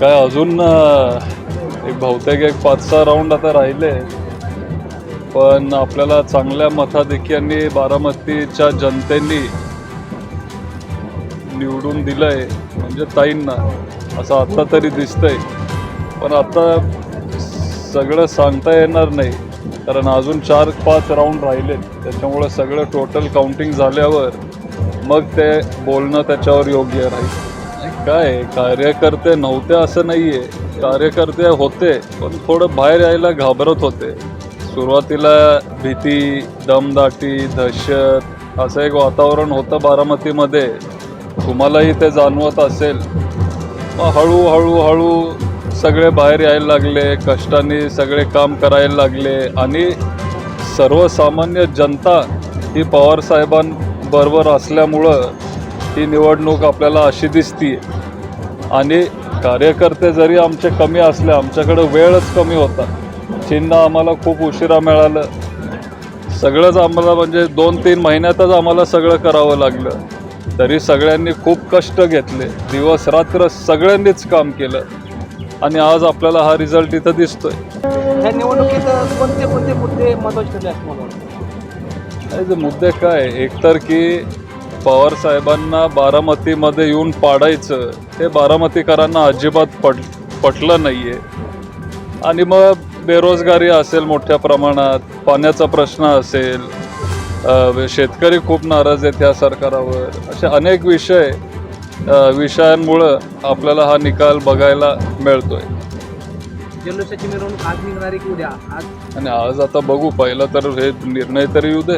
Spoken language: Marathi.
काय अजून एक बहुतेक एक पाच सहा राऊंड आता राहिले. पण आपल्याला चांगल्या मताधिक्यांनी बारामतीच्या जनतेनी निवडून दिलंय म्हणजे ताईंना. असं आता तरी दिसतंय. पण आता सगळं सांगता येणार नाही कारण अजून चार पाच राऊंड राहिले. त्याच्यामुळे सगळं टोटल काउंटिंग झाल्यावर मग ते बोलणं त्याच्यावर योग्य राहील. काय कार्यकर्ते नव्हते असं नाही आहे कार्यकर्ते होते पण थोडं बाहेर यायला घाबरत होते. सुरुवातीला भीती दमदाटी दहशत असं एक वातावरण होतं बारामतीमध्ये. तुम्हालाही ते जाणवत असेल. मग हळूहळू हळू सगळे बाहेर यायला लागले कष्टाने सगळे काम करायला लागले आणि सर्वसामान्य जनता ही पवार साहेबांबरोबर असल्यामुळं ही निवडणूक आपल्याला अशी दिसतीये. आणि कार्यकर्ते जरी आमचे कमी असले आमच्याकडे वेळच कमी होता. चिन्ह आम्हाला खूप उशिरा मिळालं. सगळंच आम्हाला म्हणजे दोन तीन महिन्यातच आम्हाला सगळं करावं लागलं. तरी सगळ्यांनी खूप कष्ट घेतले. दिवस रात्र सगळ्यांनीच काम केलं. आणि आज आपल्याला हा रिझल्ट इथं दिसतोय. निवडणुकीत कोणते महत्त्वाचे ठरले मुद्दे काय? एकतर की पवार साहेबांना बारामतीमध्ये येऊन पाडायचं हे बारामतीकरांना अजिबात पट पटलं नाही आहे आणि मग बेरोजगारी असेल मोठ्या प्रमाणात पाण्याचा प्रश्न असेल शेतकरी खूप नाराज आहेत या सरकारावर. असे अनेक विषय विषयांमुळं आपल्याला हा निकाल बघायला मिळतोय. जल्लोषाची मिरवणूक आज निघणार की उद्या? आज? आणि आज आता बघू पहिला तर हे निर्णय तरी येऊ दे.